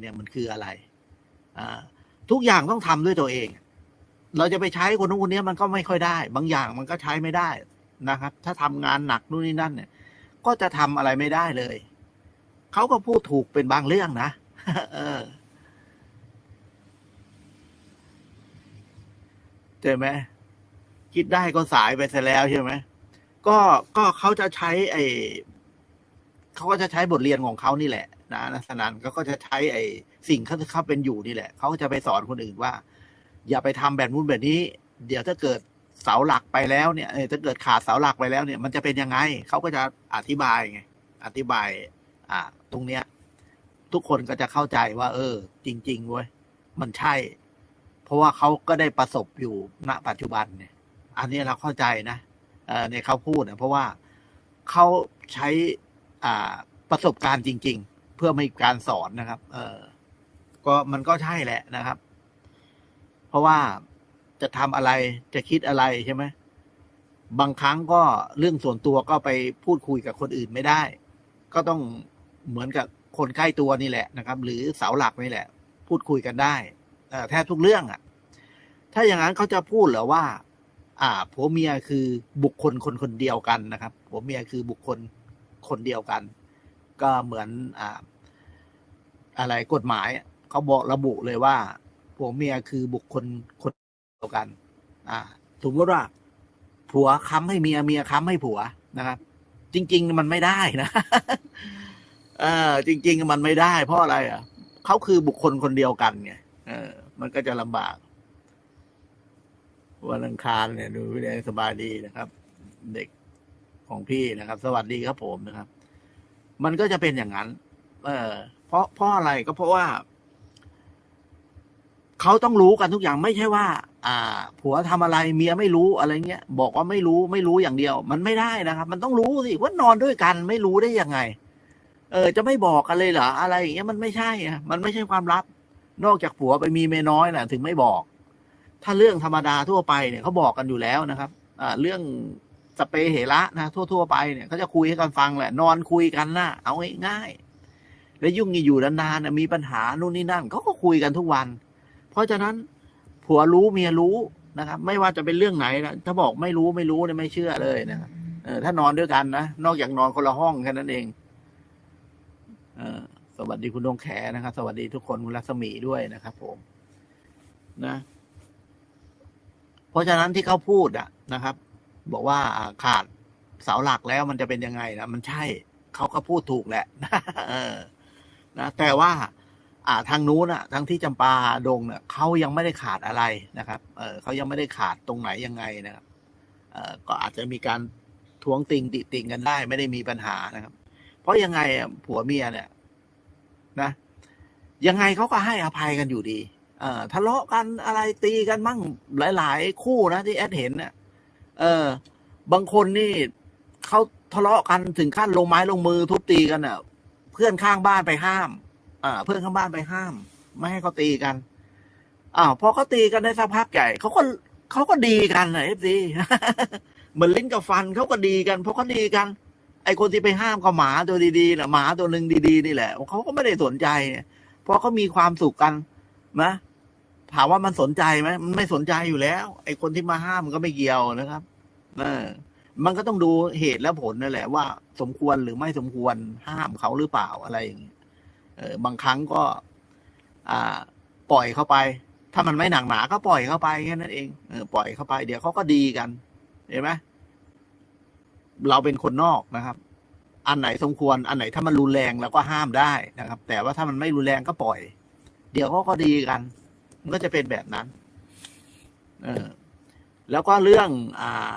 เนี่ยมันคืออะไรอ่าทุกอย่างต้องทำด้วยตัวเอง เราจะไปใช้คนนู้นคนนี้มันก็ไม่ค่อยได้ บางอย่างมันก็ใช้ไม่ได้นะครับ ถ้าทำงานหนักนู่นนี่นั่นเนี่ย ก็จะทำอะไรไม่ได้เลย เขาก็พูดถูกเป็นบางเรื่องนะเออใช่ไหมคิดได้ก็สายไปซะแล้วใช่ไหมก็ก็เขาจะใช้ไอ้เขาก็จะใช้บทเรียนของเขานี่แหละ นะนัสนันก็ก็จะใช้ไอ้สิ่งเขาเขาเป็นอยู่นี่แหละเขาจะไปสอนคนอื่นว่า อย่าไปทำแบบนู้นแบบนี้ เดี๋ยวถ้าเกิดเสาหลักไปแล้วเนี่ยถ้าเกิดขาดเสาหลักไปแล้วเนี่ยมันจะเป็นยังไงเขาก็จะอธิบายไงอธิบาย อ่า ตรงเนี้ย ทุกคนก็จะเข้าใจว่า เออ จริง ๆเว้ยมันใช่ เพราะว่าเขาก็ได้ประสบอยู่ณปัจจุบันเนี่ย อันนี้เราเข้าใจนะเออในเขาพูดนะเพราะว่าเขาใช้อ่าประสบการณ์จริง ๆ เพื่อไม่การสอนนะครับ เออก็มันก็ใช่แหละนะครับ เพราะว่าจะทำอะไรจะคิดอะไรใช่ไหมบางครั้งก็เรื่องส่วนตัวก็ไปพูดคุยกับคนอื่นไม่ได้ ก็ต้องเหมือนกับคนใกล้ตัวนี่แหละนะครับ หรือเสาหลักนี่แหละ พูดคุยกันได้แทบทุกเรื่องอะ่ะ ถ้าอย่างนั้นเขาจะพูดเหรอว่า อ่าผัวเมียคือบุคคลคนคนเดียวกันนะครับผัวเมียคือบุคคลคนเดียวกัน ก็เหมือนอ่าอะไรกฎหมายเขาบอกระบุเลยว่าผัวเมียคือบุคคลคนเดียวกัน อ่าสมมติว่า ผัวค้ำให้เมียเมียค้ำให้ผัวนะครับ จริง ๆ มันไม่ได้นะเออจริง ๆ มันไม่ได้ เพราะอะไรอะเขาคือบุคคลคนเดียวกันไงเออ มันก็จะลำบากวันอังคารเนี่ย ดูวินัยสบายดีนะครับ เด็กของพี่นะครับ สวัสดีครับผมนะครับ มันก็จะเป็นอย่างนั้น เออเพราะเพราะอะไรก็เพราะว่า เขาต้องรู้กันทุกอย่างไม่ใช่ว่า อ่า ผัวทำอะไรเมียไม่รู้อะไรเงี้ยบอกว่าไม่รู้ไม่รู้อย่างเดียว มันไม่ได้นะครับ มันต้องรู้สิว่านอนด้วยกัน ไม่รู้ได้ยังไง เออ จะไม่บอกกันเลยเหรออะไรอย่างเงี้ยมันไม่ใช่อะมันไม่ใช่ความลับ นอกจากผัวไปมีเมียน้อยน่ะ ถึงไม่บอก ถ้าเรื่องธรรมดาทั่วไปเนี่ยเขาบอกกันอยู่แล้วนะครับ อ่า เรื่อง สเปเหระนะ ทั่ว ๆ ไปเนี่ยเขาจะคุยให้กันฟังแหละ นอนคุยกันนะเอาง่ายๆแล้วยุ่งอยู่นานๆน่ะมีปัญหานู่นนี่นั่นเขาก็คุยกันทุกวัน เพราะฉะนั้นผัวรู้เมียรู้นะครับ ไม่ว่าจะเป็นเรื่องไหนนะถ้าบอกไม่รู้ไม่รู้เนี่ยไม่เชื่อเลยนะครับเออถ้านอนด้วยกันนะนอกจากนอนคนละห้องแค่นั้นเอง เออสวัสดีคุณดวงแขนะครับ สวัสดีทุกคนคุณรัศมีด้วยนะครับ ผม นะ เพราะฉะนั้นที่เขาพูดอะนะครับ บอกว่าขาดเสาหลักแล้วมันจะเป็นยังไงนะมันใช่เขาก็พูดถูกแหละนะแต่ว่าอ่าทางนู้นอะทางที่จำปาดงเนี่ยเขายังไม่ได้ขาดอะไรนะครับเออเขายังไม่ได้ขาดตรงไหนยังไงนะครับเออก็อาจจะมีการท้วงติงติติงกันได้ ไม่ได้มีปัญหานะครับ เพราะยังไงผัวเมียเนี่ย นะ ยังไงเขาก็ให้อภัยกันอยู่ดี เออทะเลาะกันอะไรตีกันมั่งหลาย ๆ คู่นะที่แอดเห็นเนี่ย เออ บางคนนี่เขาทะเลาะกันถึงขั้นลงไม้ลงมือทุบตีกันอะ เพื่อนข้างบ้านไปห้าม อ่า เพื่อนข้างบ้านไปห้าม ไม่ให้เขาตีกันอ้าวพอเขาตีกันได้สักพักใหญ่เขาก็เขาก็ดีกันนะเอฟซีเหมือนลิ้นกับฟันเขาก็ดีกันเพราะเขาดีกัน ไอคนที่ไปห้ามก็หมาตัวดีๆแหละหมาตัวหนึ่งดี ๆ นี่แหละเขาก็ไม่ได้สนใจ เพราะเขามีความสุขกันนะ ถามว่ามันสนใจไหมมันไม่สนใจอยู่แล้ว ไอ้คนที่มาห้ามมันก็ไม่เกี่ยวนะครับเออมันก็ต้องดูเหตุและผลนั่นแหละว่า สมควรหรือไม่สมควรห้ามเขาหรือเปล่าอะไรอย่างเงี้ยเออบางครั้งก็ อ่า ปล่อยเข้าไป ถ้ามันไม่หนักหนาก็ปล่อยเข้าไปแค่นั้นเองเออปล่อยเข้าไป เดี๋ยวเขาก็ดีกันเห็นไหมเราเป็นคนนอกนะครับ อันไหนสมควร อันไหนถ้ามันรุนแรงเราก็ห้ามได้นะครับ แต่ว่าถ้ามันไม่รุนแรงก็ปล่อย เดี๋ยวเขาก็ดีกัน มันก็จะเป็นแบบนั้น เออ แล้วก็เรื่องอ่า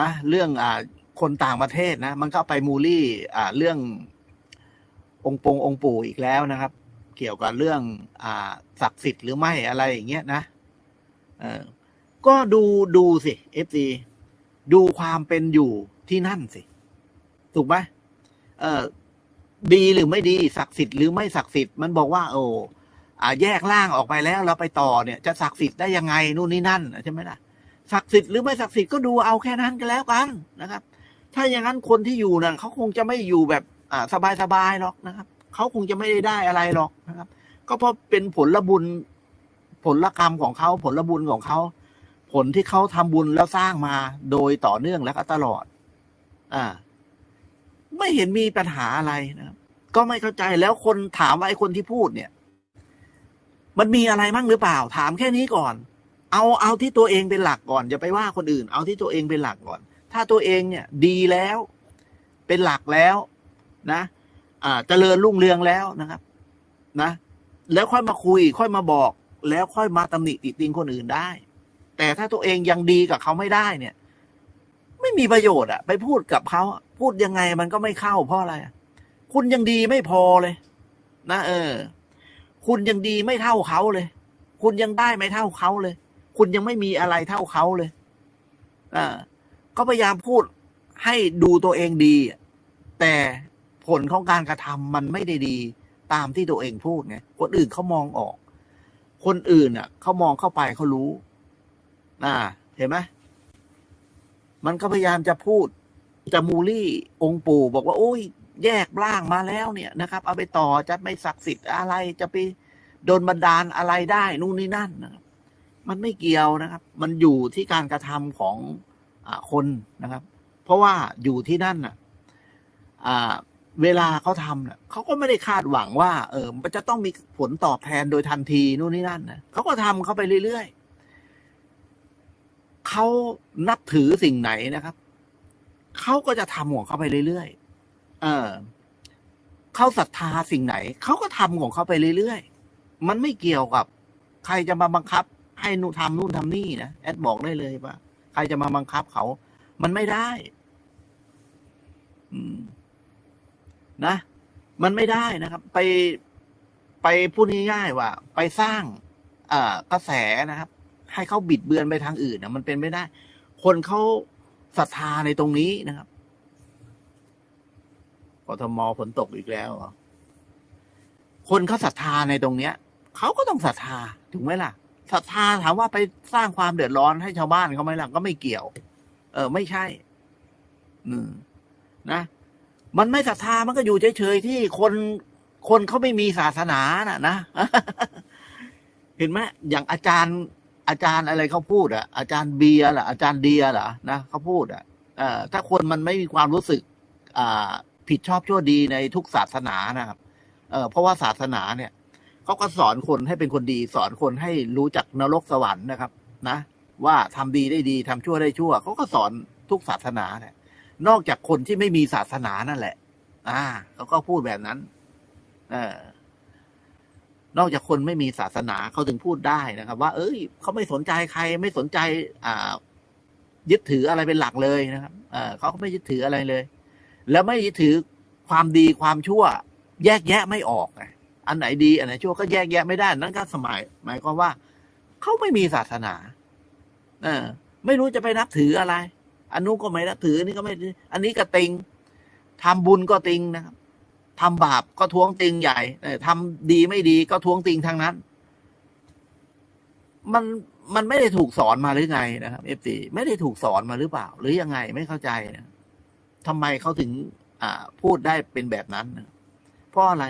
นะ เรื่องอ่า คนต่างประเทศนะ มันก็ไปมูลี่ อ่า เรื่อง องค์ปงองค์ปู่อีกแล้วนะครับ เกี่ยวกับเรื่อง อ่าศักดิ์สิทธิ์หรือไม่อะไรอย่างเงี้ยนะ เออ ก็ดูดูสิเอฟซีดูความเป็นอยู่ที่นั่นสิถูกไหมเออดีหรือไม่ดีศักดิ์สิทธิ์หรือไม่ศักดิ์สิทธิ์มันบอกว่า โอ้ อ่าแยกล่างออกไปแล้วเราไปต่อเนี่ยจะศักดิ์สิทธิ์ได้ยังไงนู่นนี่นั่นใช่ไหมล่ะศักดิ์สิทธิ์หรือไม่ศักดิ์สิทธิ์ก็ดูเอาแค่นั้นก็แล้วกันนะครับ ถ้าอย่างนั้นคนที่อยู่น่ะเขาคงจะไม่อยู่แบบอ่าสบายๆหรอกนะครับเขาคงจะไม่ได้ได้อะไรหรอกนะครับ ก็เพราะเป็นผลบุญผลกรรมของเขาผลบุญของเขาผลที่เขาทำบุญแล้วสร้างมาโดยต่อเนื่องและก็ตลอด อ่า ไม่เห็นมีปัญหาอะไรนะครับก็ไม่เข้าใจแล้วคนถามว่าไอ้คนที่พูดเนี่ย มันมีอะไรมั่งหรือเปล่า ถามแค่นี้ก่อน เอาเอาที่ตัวเองเป็นหลักก่อนอย่าไปว่าคนอื่น เอาที่ตัวเองเป็นหลักก่อน ถ้าตัวเองเนี่ยดีแล้ว เป็นหลักแล้วนะอ่าเจริญรุ่งเรืองแล้วนะครับ นะ แล้วค่อยมาคุย ค่อยมาบอก แล้วค่อยมาตำหนิติติงคนอื่นได้ แต่ถ้าตัวเองยังดีกับเขาไม่ได้เนี่ย ไม่มีประโยชน์อะไปพูดกับเขาพูดยังไงมันก็ไม่เข้าเพราะอะไรคุณยังดีไม่พอเลย นะ เออ คุณยังดีไม่เท่าเขาเลย คุณยังได้ไม่เท่าเขาเลย คุณยังไม่มีอะไรเท่าเขาเลยอ่าก็พยายามพูดให้ดูตัวเองดี แต่ผลของการกระทำมันไม่ได้ดีตามที่ตัวเองพูดไงคนอื่นเขามองออก คนอื่นอะเขามองเข้าไปเขารู้อ่าเห็นไหมมันก็พยายามจะพูดจะมูลี่องค์ปู่บอกว่า โอ้ย แยกร่างมาแล้วเนี่ยนะครับ เอาไปต่อจะไม่ศักดิ์สิทธิ์อะไรจะไปโดนบันดาลอะไรได้นู่นนี่นั่นนะครับมันไม่เกี่ยวนะครับ มันอยู่ที่การกระทำของอคนนะครับ เพราะว่าอยู่ที่นั่นน่ะเวลาเขาทำเน่ะเขาก็ไม่ได้คาดหวังว่า เออมันจะต้องมีผลตอบแทนโดยทันทีนู่นนี่นั่นนะเขาก็ทำเขาไปเรื่อยๆเขานับถือสิ่งไหนนะครับเขาก็จะทำของเขาไปเรื่อยๆ เออเขาศรัทธาสิ่งไหน เขาก็ทำของเขาไปเรื่อยๆ มันไม่เกี่ยวกับ ใครจะมาบังคับ ให้นู่นทำนู่นทำนี่นะแอดบอกได้เลยว่าใครจะมาบังคับเขา มันไม่ได้นะ มันไม่ได้นะครับ ไปไปพูดง่ายๆว่า ไปสร้างอ่ากระแสนะครับ ให้เขาบิดเบือนไปทางอื่นนะมันเป็นไม่ได้ คนเขาศรัทธาในตรงนี้นะครับ กทมฝนตกอีกแล้วคนเขาศรัทธาในตรงเนี้ยเขาก็ต้องศรัทธาถูกไหมล่ะศรัทธาถามว่าไปสร้างความเดือดร้อนให้ชาวบ้านเขาไหมล่ะก็ไม่เกี่ยว เออ ไม่ใช่ อืม นะมันไม่ศรัทธามันก็อยู่เฉยๆที่คนคนเขาไม่มีศาสนาน่ะ นะเห็นไหมอย่างอาจารย์อาจารย์อะไรเขาพูดอะอาจารย์เบียร์ล่ะอาจารย์เดียเหรอนะเขาพูดอะเอ่อถ้าคนมันไม่มีความรู้สึก อ่า ผิดชอบชั่วดีในทุกศาสนานะครับ เออเพราะว่าศาสนาเนี่ยเขาก็สอนคนให้เป็นคนดี สอนคนให้รู้จักนรกสวรรค์นะครับ นะ ว่าทำดีได้ดีทำชั่วได้ชั่วเขาก็สอนทุกศาสนาเนี่ย นอกจากคนที่ไม่มีศาสนานั่นแหละ อ่าเขาก็พูดแบบนั้น เออนอกจากคนไม่มีศาสนาเขาถึงพูดได้นะครับ ว่า เอ้ยเขาไม่สนใจใคร ไม่สนใจ อ่า ยึดถืออะไรเป็นหลักเลยนะครับ เออเขาก็ไม่ยึดถืออะไรเลย แล้วไม่ถือความดีความชั่ว แยกแยะไม่ออกไงอันไหนดี อันไหนชั่วก็แยกแยะไม่ได้ นั่นก็สมัย หมายความว่า เขาไม่มีศาสนาเออไม่รู้จะไปนับถืออะไร อันนู้นก็ไม่นับถือนนี้ก็ไม่ อันนี้ก็ติงทำบุญก็ติงนะครับทำบาปก็ท้วงติงใหญ่ทำดีไม่ดีก็ท้วงติงทางนั้น มันมันไม่ได้ถูกสอนมาหรือไงนะครับเอฟซีไม่ได้ถูกสอนมาหรือเปล่า หรือยังไงไม่เข้าใจนะ ทำไมเขาถึงอ่าพูดได้เป็นแบบนั้นเพราะอะไร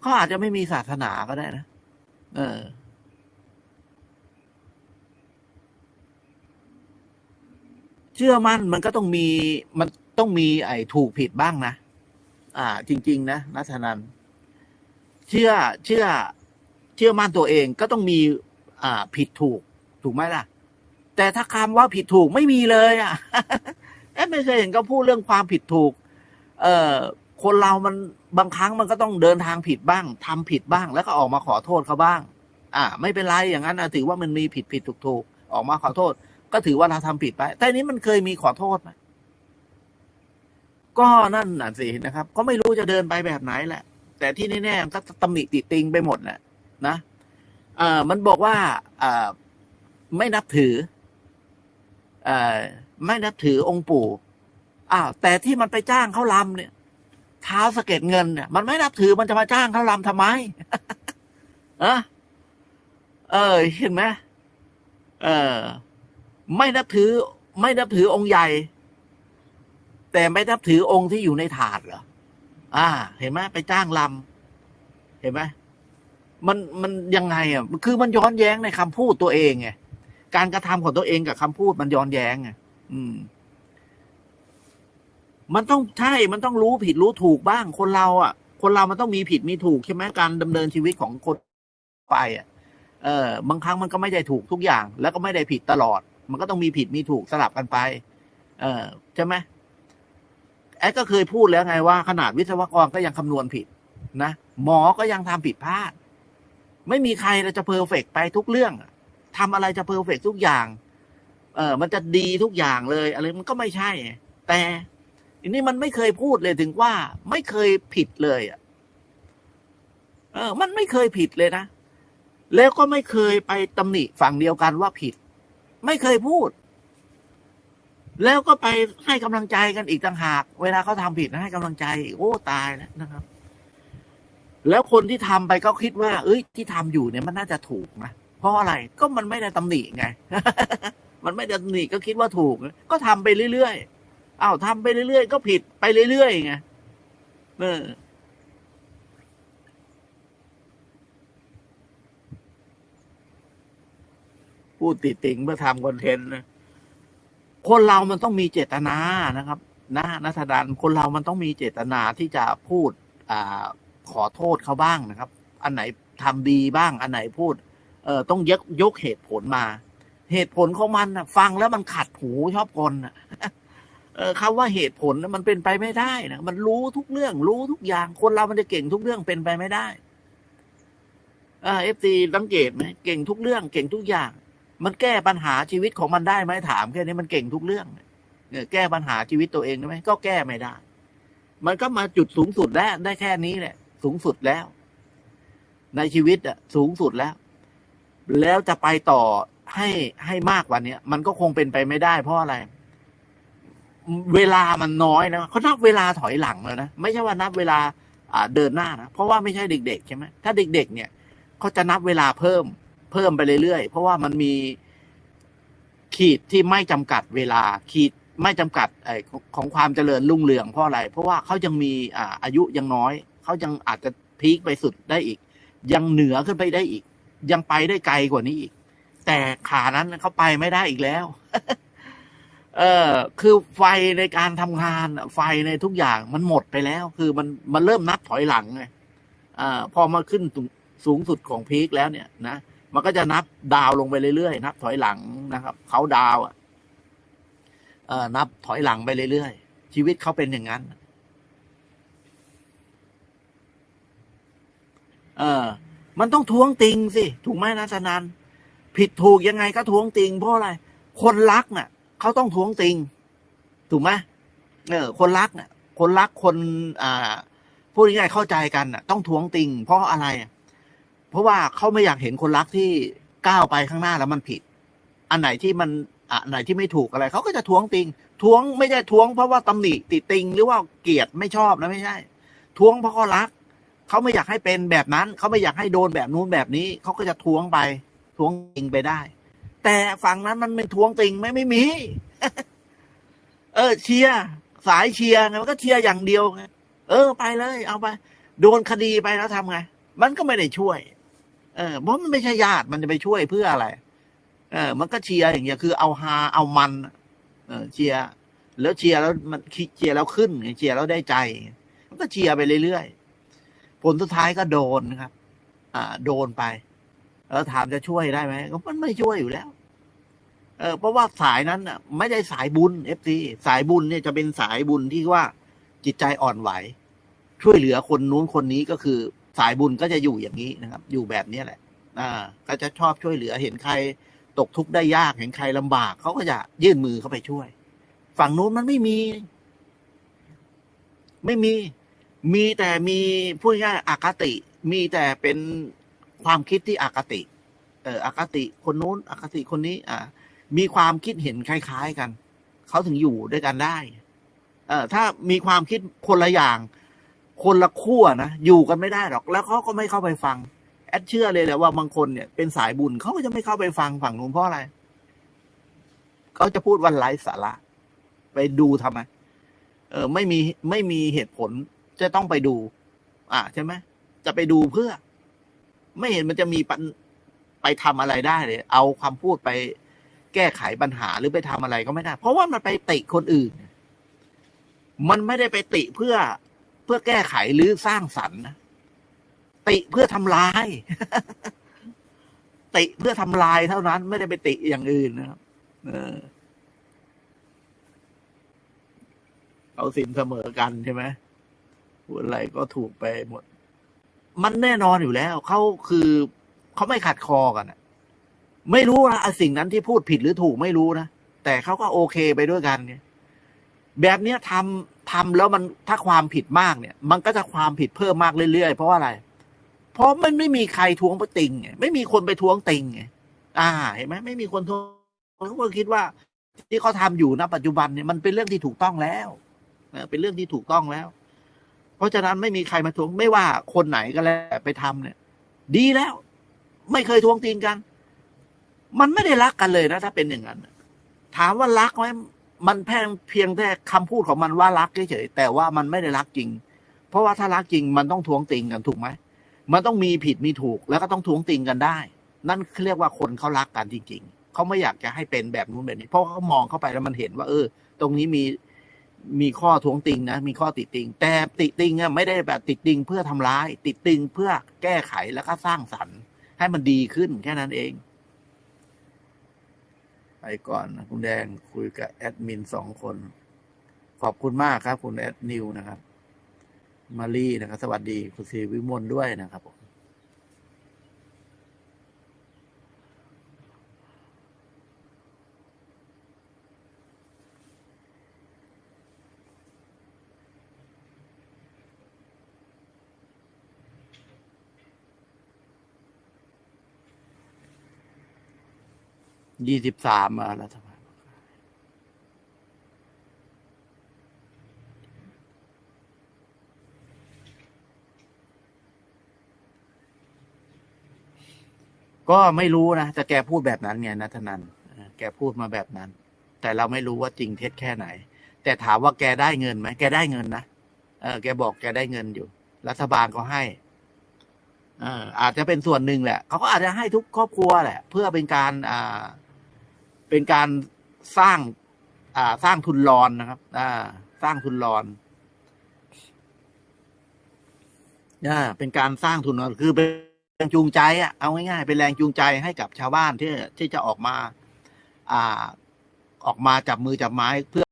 เขาอาจจะไม่มีศาสนาก็ได้นะเออ เชื่อมั่นมันก็ต้องมีมันต้องมีไอ้ถูกผิดบ้างนะอ่า จริง ๆ นะนัทนันเชื่อเชื่อ เชื่อมั่นตัวเองก็ต้องมี อ่า ผิดถูก ถูกไหมล่ะ แต่ถ้าคำว่าผิดถูกไม่มีเลย อะ อ๊ะไม่เคยเห็นก็พูดเรื่องความผิดถูก เอ่อคนเรามันบางครั้งมันก็ต้องเดินทางผิดบ้างทำผิดบ้าง แล้วก็ออกมาขอโทษเขาบ้าง อ่า ไม่เป็นไรอย่างนั้นถือว่ามันมีผิดผิดถูกถูกออกมาขอโทษ ก็ถือว่าเราทำผิดไป แต่นี้มันเคยมีขอโทษไหมก็นั่นน่ะสินะครับ ก็ไม่รู้จะเดินไปแบบไหนแหละ แต่ที่แน่ๆมัก็ตำหนิติติงไปหมดแหละนะเอ่อมันบอกว่าเอ่อไม่นับถือเอ่อ ไม่นับถือองค์ปู่อ้าวแต่ที่มันไปจ้างเขาลำเนี่ยเท้าสะเก็ดเงินเนี่ยมันไม่นับถือมันจะมาจ้างเขาลำทำไมอะเออ เห็นไหมเออ ไม่นับถือ ไม่นับถือองค์ใหญ่ แต่ไม่นับถือองค์ที่อยู่ในถาดเหรออ่า เห็นไหมไปจ้างลำเห็นไหมมันมันยังไงอะคือมันย้อนแย้งในคำพูดตัวเองไงการกระทำของตัวเองกับคำพูดมันย้อนแย้งไง อืม มันต้องใช่ มันต้องรู้ผิดรู้ถูกบ้าง คนเราอะ คนเรามันต้องมีผิดมีถูกใช่ไหมการดำเนินชีวิตของคนไปอะ เออ บางครั้งมันก็ไม่ได้ถูกทุกอย่าง แล้วก็ไม่ได้ผิดตลอด มันก็ต้องมีผิดมีถูกสลับกันไป เออใช่ไหมแอดก็เคยพูดแล้วไงว่า ขนาดวิศวกรก็ยังคำนวณผิด นะหมอก็ยังทำผิดพลาด ไม่มีใครเราจะเพอร์เฟกไปทุกเรื่องทำอะไรจะเพอร์เฟกทุกอย่าง ออมันจะดีทุกอย่างเลย อะไรมันก็ไม่ใช่ แต่อันนี้มันไม่เคยพูดเลยถึงว่าไม่เคยผิดเลยอะเออ มันไม่เคยผิดเลยนะ แล้วก็ไม่เคยไปตำหนิฝั่งเดียวกันว่าผิด ไม่เคยพูด แล้วก็ไปให้กำลังใจกันอีกต่างหาก เวลาเขาทำผิดนะให้กำลังใจ โอ้ตายแล้วนะครับ แล้วคนที่ทำไปก็คิดว่า เอ้ย ที่ทำอยู่เนี่ยมันน่าจะถูกนะเพราะอะไรก็มันไม่ได้ตำหนิไง มันไม่ได้ตำหนิก็คิดว่าถูก ก็ทำไปเรื่อยๆอ้าวทำไปเรื่อยๆก็ผิดไปเรื่อยๆไงเออพูดติดติงเพื่อทำคอนเทนต์นะคนเรามันต้องมีเจตนานะครับ นะนัทดานคนเรามันต้องมีเจตนาที่จะพูดอ่าขอโทษเขาบ้างนะครับ อันไหนทำดีบ้าง อันไหนพูด เออต้องยกยกเหตุผลมา เหตุผลของมันนะฟังแล้วมันขัดหูชอบกลนะเออคำว่าเหตุผลมันเป็นไปไม่ได้นะมันรู้ทุกเรื่อง รู้ทุกอย่าง คนเรามันจะเก่งทุกเรื่องเป็นไปไม่ได้เอฟซีสังเกตไหมเก่งทุกเรื่อง เก่งทุกอย่าง มันแก้ปัญหาชีวิตของมันได้ไหมถามแค่นี้มันเก่งทุกเรื่องเนี่ยแก้ปัญหาชีวิตตัวเองได้ไหมก็แก้ไม่ได้ มันก็มาจุดสูงสุดแล้วได้แค่นี้แหละ สูงสุดแล้ว ในชีวิตอะสูงสุดแล้ว แล้วจะไปต่อ ให้ให้มากกว่านี้มันก็คงเป็นไปไม่ได้เพราะอะไร เวลามันน้อยนะเขานับเวลาถอยหลังแล้วนะไม่ใช่ว่านับเวลาเดินหน้านะเพราะว่าไม่ใช่เด็ก ๆ ใช่ไหมถ้าเด็ก ๆ เนี่ยเขาจะนับเวลาเพิ่มเพิ่มไปเรื่อยๆ เพราะว่ามันมีขีดที่ไม่จำกัดเวลาขีดไม่จำกัดไอของความเจริญรุ่งเรืองเพราะอะไร เพราะว่าเขายังมีอ่าอายุยังน้อยเขายังอาจจะพีคไปสุดได้อีก ยังเหนือขึ้นไปได้อีก ยังไปได้ไกลกว่านี้อีก แต่ขานั้นเขาไปไม่ได้อีกแล้ว เออ คือไฟในการทำงาน ไฟในทุกอย่างมันหมดไปแล้ว คือมันมันเริ่มนับถอยหลังไงอ่าพอมาขึ้นสูงสูงสุดของพีคแล้วเนี่ยนะมันก็จะนับดาวลงไปเรื่อยๆนับถอยหลังนะครับเขาดาวอะเออนับถอยหลังไปเรื่อยๆชีวิตเขาเป็นอย่างนั้นเออ มันต้องท้วงติงสิ ถูกไหมนะสนัน ผิดถูกยังไงก็ทวงติงเพราะอะไร คนรักน่ะเขาต้องทวงติง ถูกไหมเออ คนรักน่ะ คนรักคน อ่าพูดง่ายๆเข้าใจกันน่ะ ต้องทวงติง เพราะอะไร เพราะว่าเขาไม่อยากเห็นคนรักที่ก้าวไปข้างหน้าแล้วมันผิด อันไหนที่มันอันไหนที่ไม่ถูกอะไรเขาก็จะทวงติง ทวงไม่ใช่ทวงเพราะว่าตำหนิติติง หรือว่าเกลียดไม่ชอบนะไม่ใช่ ทวงเพราะเขารักเขาไม่อยากให้เป็นแบบนั้นเขาไม่อยากให้โดนแบบนู้นแบบนี้เขาก็จะทวงไป ท้วงติงไปได้ แต่ฝั่งนั้นมันไม่ท้วงติงไม่ไม่มี เออ เชียร์สายเชียร์ไงมันก็เชียร์อย่างเดียวไงเออ ไปเลย เอาไป โดนคดีไปแล้วทำไง มันก็ไม่ได้ช่วย เออเพราะมันไม่ใช่ญาติมันจะไปช่วยเพื่ออะไร เออ มันก็เชียร์อย่างเงี้ยคือเอาฮาเอามัน เออเชียร์แล้วเชียร์แล้วมันเชียร์แล้วขึ้นไงเชียร์แล้วได้ใจ มันก็เชียร์ไปเรื่อยๆผลสุดท้ายก็โดนนะครับ อ่า โดนไป แล้วถามจะช่วยได้ไหมก็มันไม่ช่วยอยู่แล้ว เออเพราะว่าสายนั้นอะ ไม่ได้สายบุญเอฟซีสายบุญเนี่ยจะเป็นสายบุญที่ว่าจิตใจอ่อนไหว ช่วยเหลือคนนู้นคนนี้ก็คือ สายบุญก็จะอยู่อย่างนี้นะครับ อยู่แบบนี้แหละ อ่า ก็จะชอบช่วยเหลือเห็นใครตกทุกข์ได้ยากเห็นใครลำบากเขาก็จะยื่นมือเข้าไปช่วย ฝั่งนู้นมันไม่มี ไม่มี มีแต่มีพูดง่ายๆอคติ มีแต่เป็น ความคิดที่อคติ เอออคติคนนู้นอคติคนนี้ อ่า มีความคิดเห็นคล้าย ๆกัน เขาถึงอยู่ด้วยกันได้ เออถ้ามีความคิดคนละอย่าง คนละขั้วนะอยู่กันไม่ได้หรอก แล้วเขาก็ไม่เข้าไปฟัง แอดเชื่อเลยแหละว่าบางคนเนี่ยเป็นสายบุญเขาก็จะไม่เข้าไปฟังฝั่งนู้นเพราะอะไรเขาจะพูดวันไร้สาระ ไปดูทำไมเออ ไม่มีไม่มีเหตุผลจะต้องไปดู อ่าใช่ไหมจะไปดูเพื่อ ไม่เห็นมันจะมีปัญไปทำอะไรได้เลย เอาความพูดไปแก้ไขปัญหาหรือไปทำอะไรก็ไม่ได้ เพราะว่ามันไปติคนอื่น มันไม่ได้ไปติเพื่อเพื่อแก้ไขหรือสร้างสรรค์นะติเพื่อทำลาย ติเพื่อทำลายเท่านั้น ไม่ได้ไปติอย่างอื่นนะครับเออเอาสินเสมอกันใช่ไหมพูดอะไรก็ถูกไปหมด มันแน่นอนอยู่แล้ว เขาคือเขาไม่ขัดคอกันไม่รู้นะสิ่งนั้นที่พูดผิดหรือถูกไม่รู้นะ แต่เขาก็โอเคไปด้วยกันไงแบบเนี้ยทำทำแล้วมันถ้าความผิดมากเนี่ย มันก็จะความผิดเพิ่มมากเรื่อยๆ เพราะว่าอะไร เพราะมันไม่มีใครทวงไปติงไงไม่มีคนไปทวงติงไงอ่าเห็นไหมไม่มีคนทวงเขาก็คิดว่า ที่เขาทำอยู่ณปัจจุบันเนี่ยมันเป็นเรื่องที่ถูกต้องแล้วเป็นเรื่องที่ถูกต้องแล้ว เพราะฉะนั้นไม่มีใครมาทวงไม่ว่าคนไหนก็แล้วไปทำเนี่ย ดีแล้ว ไม่เคยทวงติงกัน มันไม่ได้รักกันเลยนะ ถ้าเป็นอย่างนั้นถามว่ารักไหมมันแพงเพียงแต่คำพูดของมันว่ารักเฉยๆแต่ว่ามันไม่ได้รักจริง เพราะว่าถ้ารักจริงมันต้องทวงติงกันถูกไหมมันต้องมีผิดมีถูกแล้วก็ต้องทวงติงกันได้ นั่นเรียกว่าคนเขารักกันจริง ๆเขาไม่อยากจะให้เป็นแบบนู้นแบบนี้ เพราะเขามองเข้าไปแล้วมันเห็นว่า เออ ตรงนี้มี มีข้อทวงติงนะ มีข้อติติง แต่ติติงอะไม่ได้แบบติติงเพื่อทำร้าย ติติงเพื่อแก้ไขแล้วก็สร้างสรรค์ ให้มันดีขึ้นแค่นั้นเอง ไปก่อนนะคุณแดงคุยกับแอดมินสองคน ขอบคุณมากครับ คุณแอดนิวนะครับ มารีนะครับ สวัสดี คุณศรีวิมลด้วยนะครับผม ยี่สิบสามมารัฐบาลก็ไม่รู้นะ แต่แกพูดแบบนั้นไงนัทนันแกพูดมาแบบนั้น แต่เราไม่รู้ว่าจริงเท็จแค่ไหน แต่ถามว่าแกได้เงินไหมแกได้เงินนะเออแกบอกแกได้เงินอยู่ รัฐบาลก็ให้อาจจะเป็นส่วนหนึ่งแหละ เขาก็อาจจะให้ทุกครอบครัวแหละ เพื่อเป็นการอ่า เป็นการสร้าง อ่า สร้างทุนรอนนะครับ อ่า สร้างทุนรอนอ่าเป็นการสร้างทุนรอนคือเป็นแรงจูงใจอะเอาง่ายๆเป็นแรงจูงใจให้กับชาวบ้านที่ที่จะออกมา อ่า ออกมาจับมือจับไม้เพื่อ